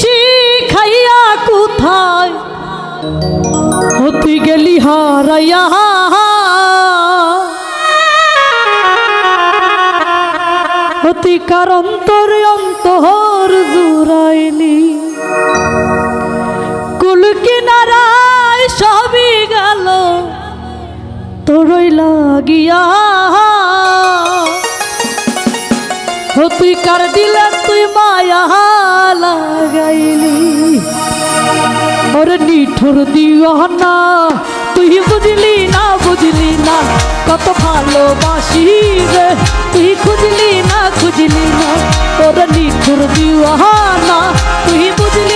শিখাইয়া কোথায়? হতি গেলি হারাইয়া। হতি কার অন্তর অন্তর জুরাইলি কুল কিনারায় সবই গেল, তোরই লাগিয়া। হতি কার দিলে তুই মায়া। নিঠুর দিওয়ানা তুই বুঝলি না বুঝলি না, কত ভালোবাসি রে। তুই খুঁজলি না খুঁজলি না, তোর নিঠুর দিওয়ানা তুই বুঝলি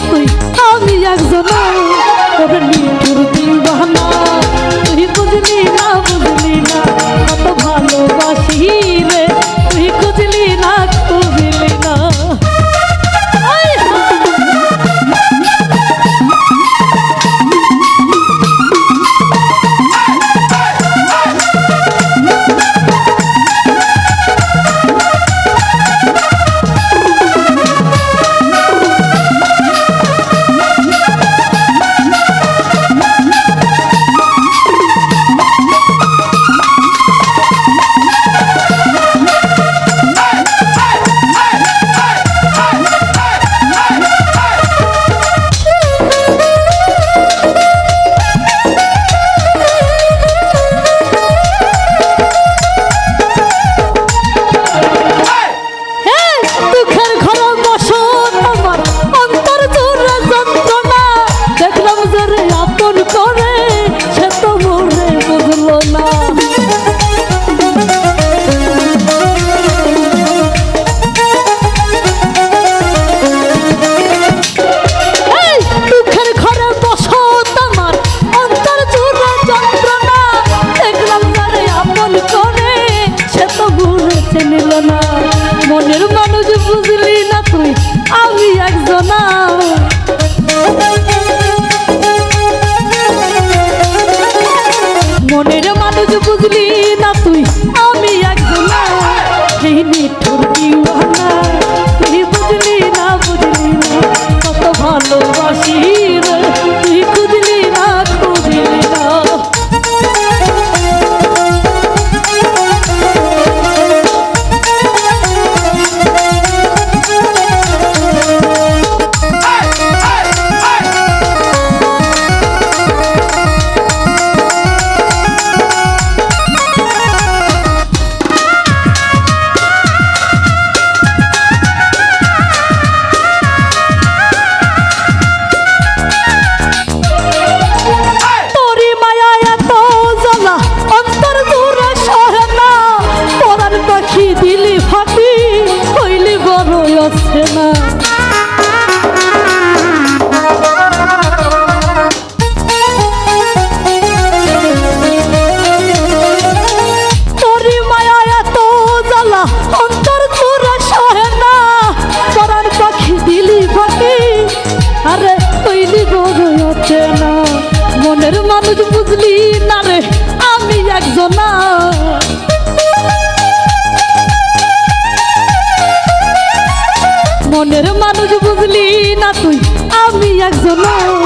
তুই আমি একজন নিল না। মনের মানুষ বুঝলি না তুই আমি একজন। অন্তর ঘুরা সহে না পরার পাখি দিলি ফাঁকি। আরে, তৈলি বড়তে না। মনের মানুষ বুঝলি না রে, আমি একজন। না মনের মানুষ বুঝলি না তুই, আমি একজন।